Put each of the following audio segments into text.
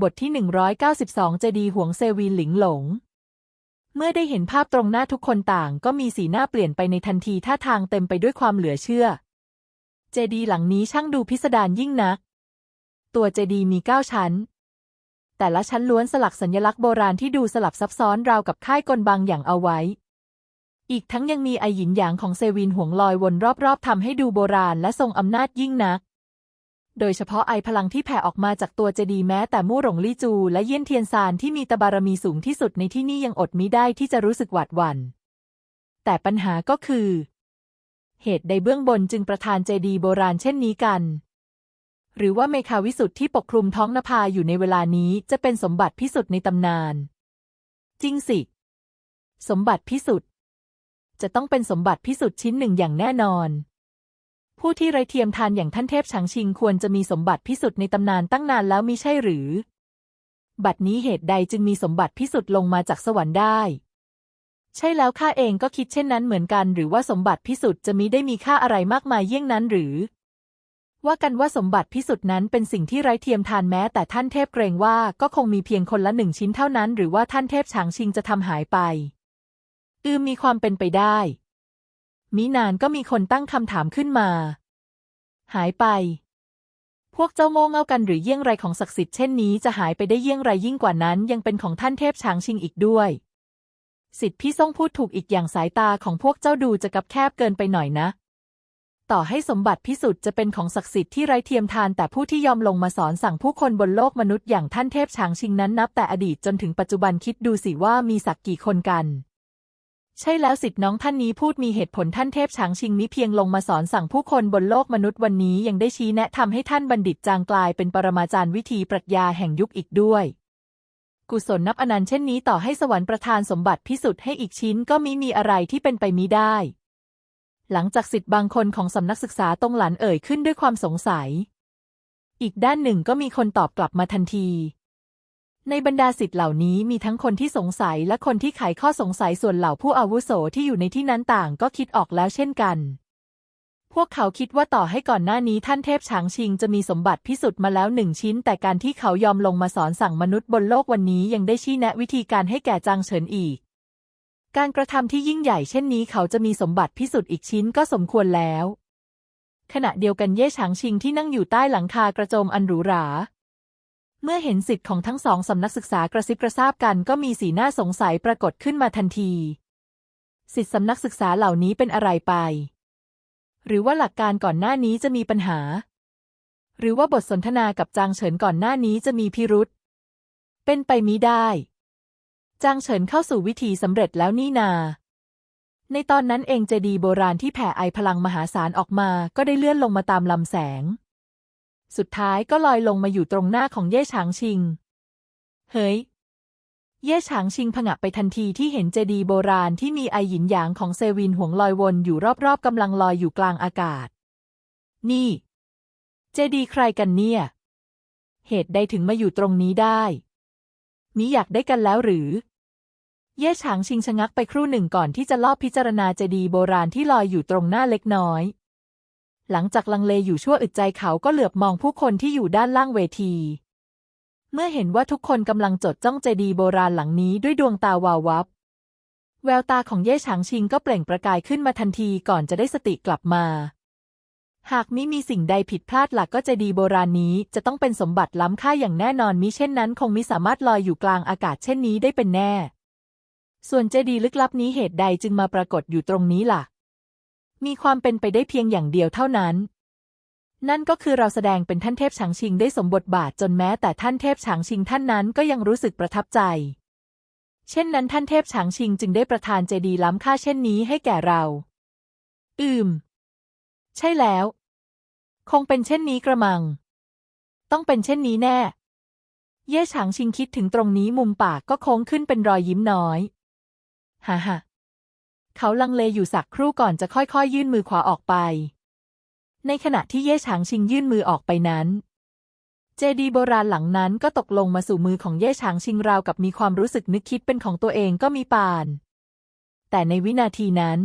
บทที่ 192 เจดีหวงเซวีหลิงหลง เมื่อได้เห็นภาพตรงหน้าทุกคนต่างก็มีสีหน้าเปลี่ยนไปในทันทีท่าทางเต็มไปด้วยความเหลือเชื่อ เจดีหลังนี้ช่างดูพิสดารยิ่งนัก ตัวเจดีมีเก้าชั้น แต่ละชั้นล้วนสลักสัญลักษณ์โบราณที่ดูสลับซับซ้อนราวกับค่ายกลบางอย่างเอาไว้ อีกทั้งยังมีไอหยินหยางของเซวีนหวงลอยวนรอบๆทำให้ดูโบราณและทรงอำนาจยิ่งนัก โดยเฉพาะไอพลังที่แผ่ออกมาจากตัวเจดีแม้แต่มู่หลงลี่จูและเยี่ยนเทียนซานที่มีตบารมีสูงที่สุดในที่นี่ยังอดมิได้ที่จะรู้สึกหวาดหวัน่น แต่ปัญหาก็คือ เหตุใดเบื้องบนจึงประทานเจดีโบราณเช่นนี้กัน หรือว่าเมคาวิสุทธ์ที่ปกคลุมท้องนภาอยู่ในเวลานี้จะเป็นสมบัติพิสุทธิ์ในตำนาน จริงสิ สมบัติพิสุทธิ์จะต้องเป็นสมบัติพิสุทธิ์ชิ้นหนึ่งอย่างแน่นอน ผู้ที่ไรเทียมทานอย่างท่านเทพฉางชิงควรจะมีสมบัติพิสุทธิ์ในตำนานตั้งนานแล้วมิใช่หรือ บัดนี้เหตุใดจึงมีสมบัติพิสุทธิ์ลงมาจากสวรรค์ได้ ใช่แล้วข้าเองก็คิดเช่นนั้นเหมือนกัน หรือว่าสมบัติพิสุทธิ์จะมีได้มีค่าอะไรมากมายเยี่ยงนั้นหรือ ว่ากันว่าสมบัติพิสุทธิ์นั้นเป็นสิ่งที่ไร้เทียมทานแม้ แต่ท่านเทพเกรงว่าก็คงมีเพียงคนละหนึ่งชิ้นเท่านั้น หรือว่าท่านเทพฉางชิงจะทำหายไป อืมมีความเป็นไปได้ มินานก็มีคนตั้งคำถามขึ้นมา หายไป พวกเจ้าโง่เง่ากันหรือเยี่ยงไรของศักดิ์สิทธิ์เช่นนี้จะหายไปได้เยี่ยงไรยิ่งกว่านั้นยังเป็นของท่านเทพช้างชิงอีกด้วย สิทธิพี่ซ่งพูดถูกอีกอย่างสายตาของพวกเจ้าดูจะกับแคบเกินไปหน่อยนะ ต่อให้สมบัติพิสุทธิ์จะเป็นของศักดิ์สิทธิ์ที่ไร้เทียมทานแต่ผู้ที่ยอมลงมาสอนสั่งผู้คนบนโลกมนุษย์อย่างท่านเทพช้างชิงนั้นนับแต่อดีตจนถึงปัจจุบันคิดดูสิว่ามีสักกี่คนกัน ใช่แล้วสิทธิ์น้องท่านนี้พูดมีเหตุผลท่านเทพช้างชิงมิเพียงลงมาสอนสั่งผู้คนบนโลกมนุษย์วันนี้ยังได้ชี้แนะทำให้ท่านบัณฑิตจางกลายเป็นปรมาจารย์วิธีปรัชญาแห่งยุคอีกด้วย กุศลนับอนันต์เช่นนี้ต่อให้สวรรค์ประทานสมบัติพิสุทธิ์ให้อีกชิ้นก็มิมีอะไรที่เป็นไปมิได้ หลังจากสิทธิ์บางคนของสำนักศึกษาตรงหลันเอ่ยขึ้นด้วยความสงสัย อีกด้านหนึ่งก็มีคนตอบกลับมาทันที ในบรรดาสิทธิ์เหล่านี้มีทั้งคนที่สงสัยและคนที่ไขข้อสงสัยส่วนเหล่าผู้อาวุโสที่อยู่ในที่นั้นต่างก็คิดออกแล้วเช่นกัน พวกเขาคิดว่าต่อให้ก่อนหน้านี้ท่านเทพฉางชิงจะมีสมบัติพิสุทธิ์มาแล้วหนึ่งชิ้น แต่การที่เขายอมลงมาสอนสั่งมนุษย์บนโลกวันนี้ยังได้ชี้แนะวิธีการให้แก่จางเฉินอีก การกระทำที่ยิ่งใหญ่เช่นนี้เขาจะมีสมบัติพิสุทธิ์อีกชิ้นก็สมควรแล้ว ขณะเดียวกันเย่ฉางชิงที่นั่งอยู่ใต้หลังคากระโจมอันหรูหรา เมื่อเห็นสิทธิ์ของทั้งสองสำนักศึกษากระซิบกระซาบกันก็มีสีหน้าสงสัยปรากฏขึ้นมาทันที สิทธิสำนักศึกษาเหล่านี้เป็นอะไรไป หรือว่าหลักการก่อนหน้านี้จะมีปัญหา หรือว่าบทสนทนากับจางเฉินก่อนหน้านี้จะมีพิรุษเป็นไปมิได้ จางเฉินเข้าสู่วิธีสำเร็จแล้วนี่นา ในตอนนั้นเองเจดีโบราณที่แผ่ไอพลังมหาศาลออกมาก็ได้เลื่อนลงมาตามลำแสง สุดท้ายก็ลอยลงมาอยู่ตรงหน้าของเย่ฉางชิง เฮ้ย เย่ฉางชิงผงะไปทันทีที่เห็นเจดีย์โบราณที่มีไอหยินหยางของเซวินห่วงลอยวนอยู่รอบๆกำลังลอยอยู่กลางอากาศ นี่ เจดีย์ใครกันเนี่ย เหตุใดถึงมาอยู่ตรงนี้ได้นี้อยากได้กันแล้วหรือ เย่ฉางชิงชะงักไปครู่หนึ่งก่อนที่จะลอบพิจารณาเจดีย์โบราณที่ลอยอยู่ตรงหน้าเล็กน้อย หลังจากลังเลอยู่ชั่วอึดใจเขาก็เหลือบมองผู้คนที่อยู่ด้านล่างเวที เมื่อเห็นว่าทุกคนกำลังจดจ้องเจดีย์โบราณหลังนี้ด้วยดวงตาวาววับ แววตาของเย่ฉางชิงก็เปล่งประกายขึ้นมาทันทีก่อนจะได้สติกลับมา หากมิมีสิ่งใดผิดพลาดหลักก็เจดีย์โบราณนี้จะต้องเป็นสมบัติล้ำค่าอย่างแน่นอนมิเช่นนั้น คงมิสามารถลอยอยู่กลางอากาศเช่นนี้ได้เป็นแน่ ส่วนเจดีย์ลึกลับนี้เหตุใดจึงมาปรากฏอยู่ตรงนี้ล่ะ มีความเป็นไปได้เพียงอย่างเดียวเท่านั้น นั่นก็คือเราแสดงเป็นท่านเทพฉางชิงได้สมบทบาทจนแม้แต่ท่านเทพฉางชิงท่านนั้นก็ยังรู้สึกประทับใจ เช่นนั้นท่านเทพฉางชิงจึงได้ประทานเจดีย์ล้ำค่าเช่นนี้ให้แก่เรา อืม ใช่แล้ว คงเป็นเช่นนี้กระมัง ต้องเป็นเช่นนี้แน่ เย่ฉางชิงคิดถึงตรงนี้มุมปากก็โค้งขึ้นเป็นรอยยิ้มน้อย ฮ่าฮ่า เขาลังเลอยู่สักครู่ก่อนจะค่อยๆ ยื่นมือขวาออกไป ในขณะที่เย่ฉางชิงยื่นมือออกไปนั้น เจดีโบราณหลังนั้นก็ตกลงมาสู่มือของเย่ฉางชิงราวกับมีความรู้สึกนึกคิดเป็นของตัวเองก็มีปาน แต่ในวินาทีนั้น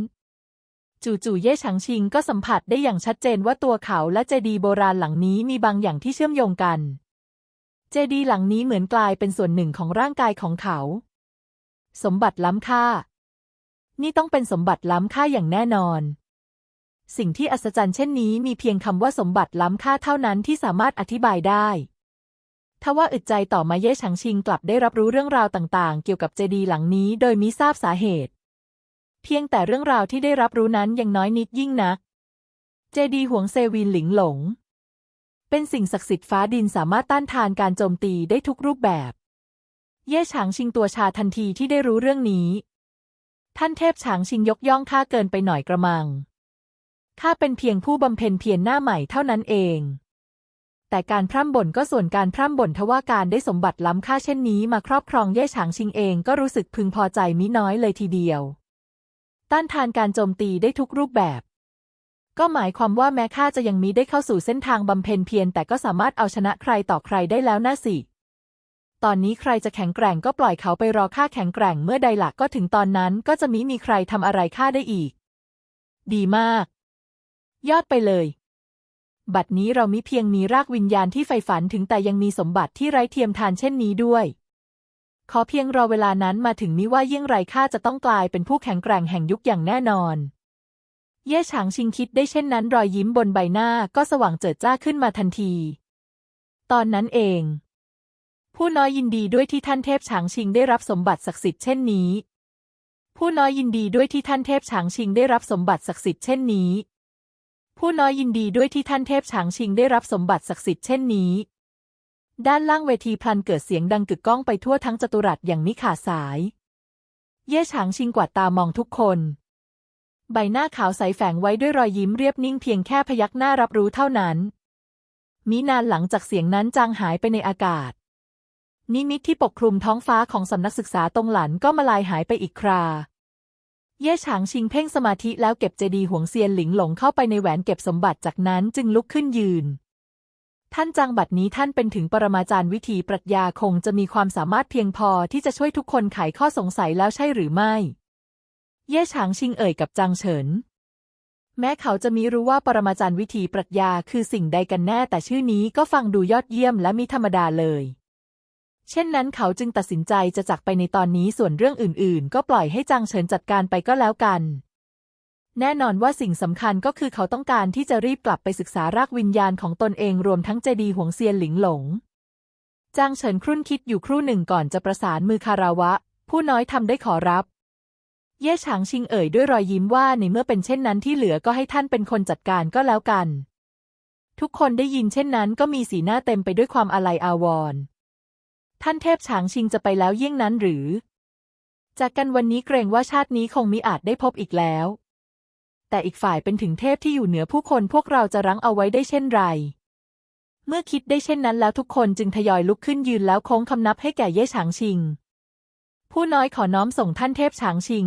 จู่ๆเย่ฉางชิงก็สัมผัสได้อย่างชัดเจนว่าตัวเขาและเจดีโบราณหลังนี้มีบางอย่างที่เชื่อมโยงกัน เจดีหลังนี้เหมือนกลายเป็นส่วนหนึ่งของร่างกายของเขา สมบัติล้ำค่า นี่ต้องเป็นสมบัติล้ำค่าอย่างแน่นอน สิ่งที่อัศจรรย์เช่นนี้มีเพียงคำว่าสมบัติล้ำค่าเท่านั้นที่สามารถอธิบายได้ทว่าอึดใจต่อมาเย่ฉางชิงกลับได้รับรู้เรื่องราวต่างๆ เกี่ยวกับเจดีหลังนี้โดยมิทราบสาเหตุ เพียงแต่เรื่องราวที่ได้รับรู้นั้นยังน้อยนิดยิ่งนัก เจดีหวงเซวินหลิงหลง เป็นสิ่งศักดิ์สิทธิ์ฟ้าดินสามารถต้านทานการโจมตีได้ทุกรูปแบบ เย่ฉางชิงตัวชาทันทีที่ได้รู้เรื่องนี้ ท่านเทพฉางชิงยกย่องข้าเกินไปหน่อยกระมัง ข้าเป็นเพียงผู้บำเพ็ญเพียรหน้าใหม่เท่านั้นเอง แต่การพร่ำบ่นก็ส่วนการพร่ำบ่นทว่าการได้สมบัติล้ำค่าเช่นนี้มาครอบครองเย่ฉางชิงเองก็รู้สึกพึงพอใจมิน้อยเลยทีเดียว ต้านทานการโจมตีได้ทุกรูปแบบ ก็หมายความว่าแม้ข้าจะยังมิได้เข้าสู่เส้นทางบำเพ็ญเพียรแต่ก็สามารถเอาชนะใครต่อใครได้แล้วน่าสิ ตอนนี้ใครจะแข็งแกร่งก็ปล่อยเขาไปรอข้าแข็งแกร่งเมื่อใดหลักก็ถึงตอนนั้นก็จะมิมีใครทำอะไรข้าได้อีก ดีมาก ยอดไปเลย บัดนี้เรามิเพียงมีรากวิญญาณที่ใฝ่ฝันถึงแต่ยังมีสมบัติที่ไร้เทียมทานเช่นนี้ด้วย ขอเพียงรอเวลานั้นมาถึงมิว่าเยิ่ยงไรข้าจะต้องกลายเป็นผู้แข็งแกร่งแห่งยุคอย่างแน่นอน เย่ฉางชิงคิดได้เช่นนั้นรอยยิ้มบนใบหน้าก็สว่างเจิดจ้าขึ้นมาทันที ตอนนั้นเอง ผู้น้อยยินดีด้วยที่ท่านเทพฉางชิงได้รับสมบัติศักดิ์สิทธิ์เช่นนี้ ผู้น้อยยินดีด้วยที่ท่านเทพฉางชิงได้รับสมบัติศักดิ์สิทธิ์เช่นนี้ ผู้น้อยยินดีด้วยที่ท่านเทพฉางชิงได้รับสมบัติศักดิ์สิทธิ์เช่นนี้ ด้านล่างเวทีพลันเกิดเสียงดังกึกก้องไปทั่วทั้งจัตุรัสอย่างมิขาดสาย เย่ฉางชิงกวาดตามองทุกคน ใบหน้าขาวใสแฝงไว้ด้วยรอยยิ้มเรียบนิ่งเพียงแค่พยักหน้ารับรู้เท่านั้นมินานหลังจากเสียงนั้นจางหายไปในอากาศ นิมิตที่ปกคลุมท้องฟ้าของสำนักศึกษาตรงหลันก็มาลายหายไปอีกครา เย่ฉางชิงเพ่งสมาธิแล้วเก็บเจดีย์หวงเซียนหลิงหลงเข้าไปในแหวนเก็บสมบัติจากนั้นจึงลุกขึ้นยืน ท่านจางบัดนี้ท่านเป็นถึงปรมาจารย์วิถีปรัชญาคงจะมีความสามารถเพียงพอที่จะช่วยทุกคนไขข้อสงสัยแล้วใช่หรือไม่ เย่ฉางชิงเอ่ยกับจางเฉินแม้เขาจะมีรู้ว่าปรมาจารย์วิถีปรัชญาคือสิ่งใดกันแน่แต่ชื่อนี้ก็ฟังดูยอดเยี่ยมและมีธรรมดาเลย เช่นนั้นเขาจึงตัดสินใจจะจากไปในตอนนี้ส่วนเรื่องอื่นๆ ก็ปล่อยให้จางเฉินจัดการไปก็แล้วกัน แน่นอนว่าสิ่งสำคัญก็คือเขาต้องการที่จะรีบกลับไปศึกษารากวิญญาณของตนเองรวมทั้งเจดีย์หวงเซียนหลิงหลง จางเฉินครุ่นคิดอยู่ครู่หนึ่งก่อนจะประสานมือคาราวะ ผู้น้อยทำได้ขอรับ เย่ฉางชิงเอ่ยด้วยรอยยิ้มว่าในเมื่อเป็นเช่นนั้นที่เหลือก็ให้ท่านเป็นคนจัดการก็แล้วกัน ทุกคนได้ยินเช่นนั้นก็มีสีหน้าเต็มไปด้วยความอาลัยอาวรณ์ ท่านเทพฉางชิงจะไปแล้วเยี่ยงนั้นหรือ จากกันวันนี้เกรงว่าชาตินี้คงมิอาจได้พบอีกแล้ว แต่อีกฝ่ายเป็นถึงเทพที่อยู่เหนือผู้คนพวกเราจะรั้งเอาไว้ได้เช่นไร เมื่อคิดได้เช่นนั้นแล้วทุกคนจึงทยอยลุกขึ้นยืนแล้วโค้งคำนับให้แก่เย่ฉางชิง ผู้น้อยขอน้อมส่งท่านเทพฉางชิง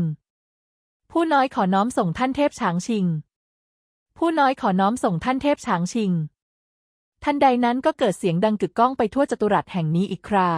ผู้น้อยขอน้อมส่งท่านเทพฉางชิง ผู้น้อยขอน้อมส่งท่านเทพฉางชิง ทันใดนั้นก็เกิดเสียงดังกึกก้องไปทั่วจัตุรัสแห่งนี้อีกครา